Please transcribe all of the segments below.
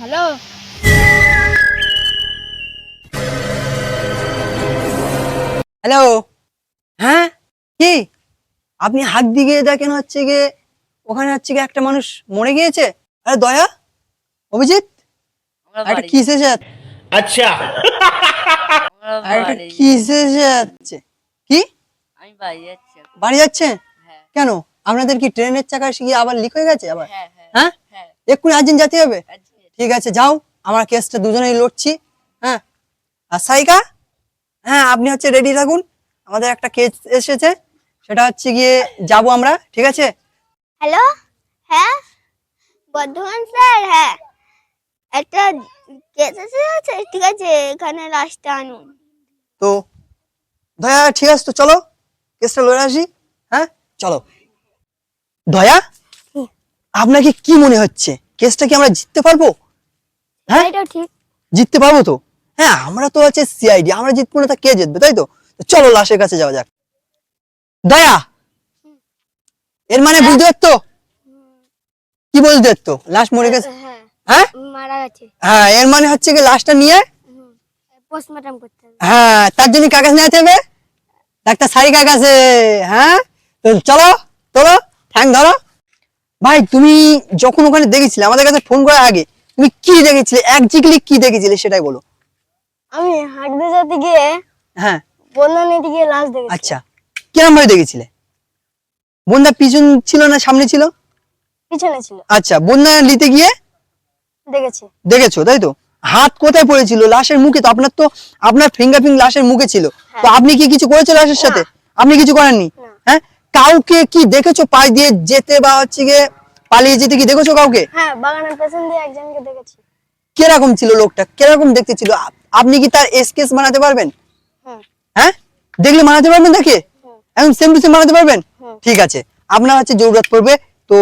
Hello? Hello? হ্যাঁ? কি? আপনি হাত দিকে দেখেন হচ্ছে গিয়ে ওখানে হচ্ছে গিয়ে একটা মানুষ মরে গিয়েছে? আরে দয়া? অভিজিৎ? একটা কিসে যাচ্ছে? আচ্ছা। কিসে কি? বাড়ি যাচ্ছে কেন? আপনাদের কি ট্রেনের চাকা গিয়ে আবার লিক হয়ে গেছে আবার? হ্যাঁ হ্যাঁ হ্যাঁ? হ্যাঁ। এক্ষুনি আর্জেন্ট যেতে হবে? ঠিক আছে যাও। আমার কেসটা দুজনেই লড়ছি। হ্যাঁ? আর সাইকা? হ্যাঁ আপনি হচ্ছে রেডি থাকুন। আমাদের একটা কেস এসেছে। সেটা হচ্ছে গিয়ে যাব আমরা ঠিক আছে? হ্যালো হ্যাঁ? বর্ধমান স্যার হ্যাঁ। একটা কেস এসে আছে ঠিক আছে এখানে লাশটা আনুন। তো দয়া ঠিক আছে তো চলো। কেসটা লড়ে আসি হ্যাঁ? চলো। দয়া আপনাকে কি মনে হচ্ছে? কেসটা কি আমরা জিততে পারব? হ্যাঁ? এটা ঠিক। জিততে পারব তো? হ্যাঁ আমরা তো আছে সিআইডি আমরা জিতবো না তা কে জিতবে তাই তো? চলো লাশের কাছে যাওয়া যাক। দয়া এর মানে বুঝতে পারতো কি বলতে পারতো লাশ মরে গেছে? হ্যাঁ হ্যাঁ। মারা গেছে। হ্যাঁ এর মানে হচ্ছে কি লাশটা নিয়ে? পোস্টমর্টম করতে হবে। হ্যাঁ তার জন্য কাগজ নিয়ে হবে ডাক্তার সারি কাগজে হ্যাঁ? তো চলো চলো ঠ্যাং ধরো। ভাই তুমি যখন ওখানে দেখেছিলে আমাদের কাছে ফোন করার আগে তুমি কি দেখেছিলে? একজিকলি কি দেখেছিলে সেটাই বলো। আমি হাঁটতে যেতে গিয়ে হ্যাঁ। বন্যা নিতে গিয়ে লাশ দেখেছি। আচ্ছা কিরম ভাবে দেখেছিলে? বন্যা পিছন ছিল না সামনে ছিল? পিছনে ছিল। আচ্ছা বন্যা নিতে গিয়ে দেখেছি। দেখেছ তাই তো? হাত কোথায় পড়েছিল? লাশের মুখে তো আপনার তো আপনার ফিঙ্গার প্রিন্ট লাশের মুখে ছিল। তো আপনি কি কিছু করেছ লাশের সাথে? আপনি কিছু করেননি? হ্যাঁ? কাউকে কি দেখেছ? পাশ দিয়ে যেতে বা হচ্ছে গিয়ে পালিয়ে যেতে কি দেখেছ কাউকে? হ্যাঁ বাগানের পেছন দিয়ে একজনকে দেখেছি। কীরকম ছিল লোকটা? কীরকম দেখতে ছিল? আপনি কি তার এসকেস বানাতে পারবেন? হ্যাঁ? দেখলে বানাতে পারবেন দেখে। একদম সেম টু সেম বানাতে পারবেন। ঠিক আছে। আপনার হচ্ছে জরুরত পড়বে। তো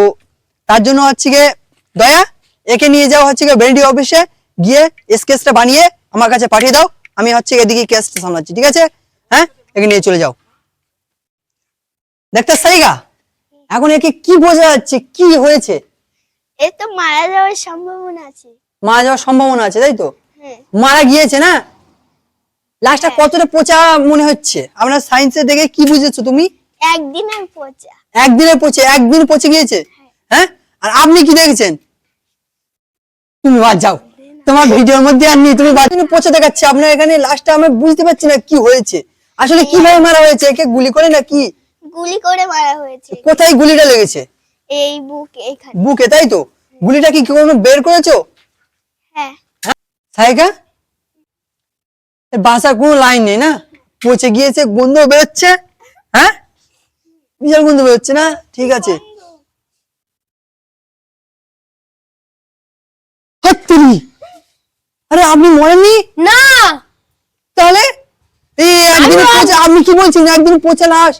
তার জন্য হচ্ছে গিয়ে দয়া একে নিয়ে যাওয়া হচ্ছে গিয়ে বেলডি অফিসে গিয়ে স্কেচটা বানিয়ে আমার কাছে পাঠিয়ে দাও। আমি হচ্ছে এদিকে কেসটা সামলাচ্ছি ঠিক আছে? হ্যাঁ? একে নিয়ে চলে যাও। দেখতে সাইগা এখন একে কি বোঝা যাচ্ছে কি হয়েছে? এ তো মারা যাওয়ার সম্ভাবনা আছে। মারা যাওয়ার সম্ভাবনা আছে তাই তো? হ্যাঁ। মারা গিয়েছে না? লাশটা কতটা পচা মনে হচ্ছে? আপনার সায়েন্সে দেখে কি বুঝেছ তুমি? একদিনের পচা। একদিনে পচে একদিন পচে গিয়েছে? হ্যাঁ। আর আপনি কি দেখেছেন? তুমি বাদ যাও। তোমার ভিডিওর মধ্যে আর নেই তুমি বাদ দিনে পচে দেখাচ্ছে। আপনার এখানে লাস্টটা আমি বুঝতে পারছি না কি হয়েছে। আসলে কীভাবে মারা হয়েছে? একে গুলি করে না কি গুলি করে মারা হয়েছে। কোথায় গুলিটা লেগেছে? এই বুক এইখানে বুকে তাই তো? গুলিটা কি কোনো বের করেছ? হ্যাঁ। সাইকা? এর বাসার কোনো লাইন নেই না? পচে গিয়েছে গন্ধ বেরোচ্ছে হ্যাঁ? বিশাল গন্ধ বেরোচ্ছে না? ঠিক আছে। আরে আপনি মরেননি? না! তাহলে? এই একদিন আপনি কি বলছেন? একদিন পচে লাশ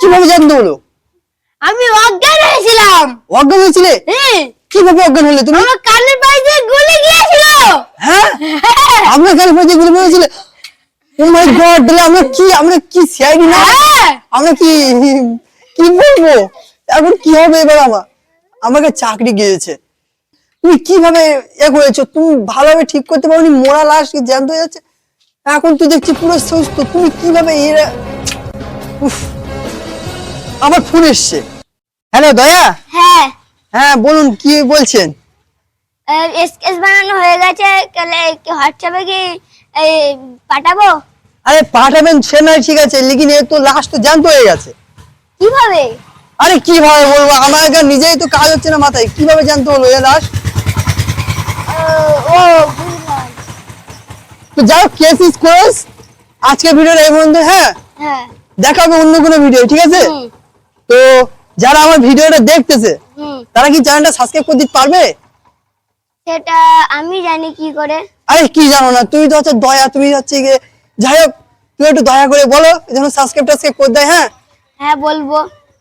কীভাবে জানতে হলো? আমি অজ্ঞান হয়েছিলাম। অজ্ঞান হয়েছিলে? হ্যাঁ। কীভাবে অজ্ঞান হলে তুমি? আমার কানের পাশে গুলি গিয়েছিল। হ্যাঁ? আপনার পচে গুলি মেরেছিল ও মাই গড তাহলে আমরা কি আমরা কি সিআইডি না? হ্যাঁ। আমরা কি কি বলব? এখন কি হবে এবার আমার আমাকে চাকরি গিয়েছে। তুমি কীভাবে এ করেছ? তুমি ভালোভাবে ঠিক করতে পারোনি? মোড়া লাশ কি জ্যান্ত হয়ে যাচ্ছে? এখন তুই দেখছি পুরো সুস্থ। তুমি কীভাবে এরা উফ। আমার ফোন এসছে। হ্যালো দয়া? হ্যাঁ। হ্যাঁ বলুন কি বলছেন? স্কেচ বানানো হয়ে গেছে তাহলে কি হোয়াটসঅ্যাপে কি পাঠাবো? আরে পাঠাবেন সে নয় ঠিক আছে লেকিন তো লাশ তো জ্যান্ত হয়ে গেছে। কীভাবে? আরে কীভাবে বলব আমার এখানে নিজেই তো কাজ হচ্ছে না মাথায় কীভাবে জানতে হলো এ লাশ ও, তো যাই হোক কেস ইস ক্লোজ আজকে ভিডিওটা এই পর্যন্ত হ্যাঁ? হ্যাঁ। দেখা হবে অন্য কোনো ভিডিও ঠিক আছে? তো যারা আমার ভিডিওটা দেখতেছে তারা কি চ্যানেলটা সাবস্ক্রাইব করে দিতে পারবে? সেটা আমি জানি কি করে। আরে কি জানো না তুমি তো হচ্ছে দয়া তুমি হচ্ছে গিয়ে যাই হোক তুমি একটু দয়া করে বলো যেন সাবস্ক্রাইব টাবস্ক্রাইব করে দেয় হ্যাঁ? হ্যাঁ বলব।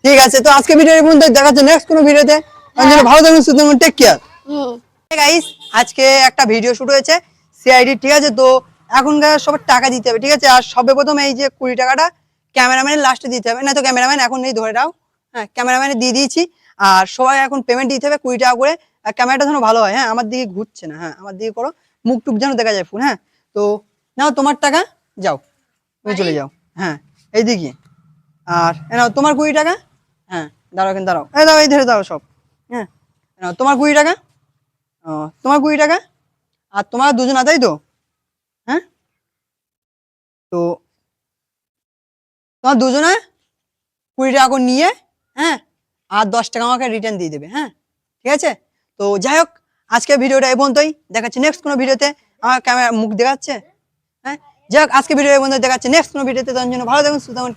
ঠিক আছে তো আজকে ভিডিও এই পর্যন্ত দেখা হচ্ছে নেক্সট কোনো ভিডিওতে। তার ভালো থাকবেন সুস্থ থাকবেন টেক কেয়ার হুম। গাইস আজকে একটা ভিডিও শুট হয়েছে সিআইডি ঠিক আছে? তো এখনকার সবার টাকা দিতে হবে ঠিক আছে? আর সবে প্রথম এই যে কুড়ি টাকাটা ক্যামেরাম্যানের লাস্টে দিতে হবে। না তো ক্যামেরাম্যান এখন নেই, ধরে নাও। হ্যাঁ ক্যামেরাম্যানে দিয়ে দিয়েছি। আর সবাই এখন পেমেন্ট দিতে হবে কুড়ি টাকা করে। আর ক্যামেরাটা যেন ভালো হয় হ্যাঁ আমার দিকে ঘুরছে না হ্যাঁ আমার দিকে করো। মুখ টুক যেন দেখা যায় ফুল হ্যাঁ। তো নাও তোমার টাকা, যাও। তুমি চলে যাও। হ্যাঁ এইদিকে। আর নাও তোমার কুড়ি টাকা। হ্যাঁ দাঁড়াও কিন্তু দাঁড়াও। এই দাও, এই ধরে দাও সব। হ্যাঁ নাও তোমার কুড়ি টাকা। ও, তোমার কুড়ি টাকা। আর তোমার দুজন তাই তো। হ্যাঁ তো তোমার দুজনে কুড়ি টাকা করে নিয়ে হ্যাঁ আর দশ টাকা আমাকে রিটার্ন দিয়ে দেবে হ্যাঁ ঠিক আছে? তো যাই হোক আজকের ভিডিওটা এ পর্যন্তই। দেখাচ্ছি নেক্সট কোনো ভিডিওতে। আমার ক্যামেরা মুখ দেখাচ্ছে হ্যাঁ? যাই হোক, আজকে ভিডিও এ পর্যন্ত দেখাচ্ছে নেক্সট কোনো ভিডিওতে। তার জন্য ভালো দেখুন সুতরাং